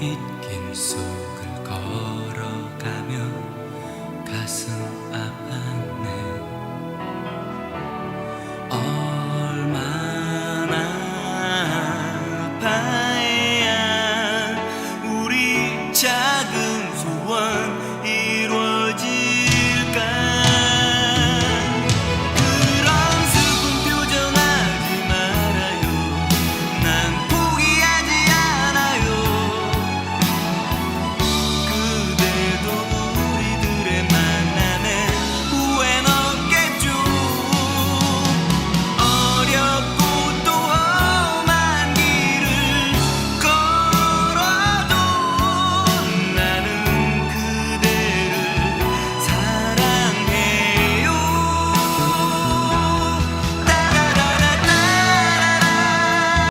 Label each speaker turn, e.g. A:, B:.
A: 빗길 속을 걸어가며 가슴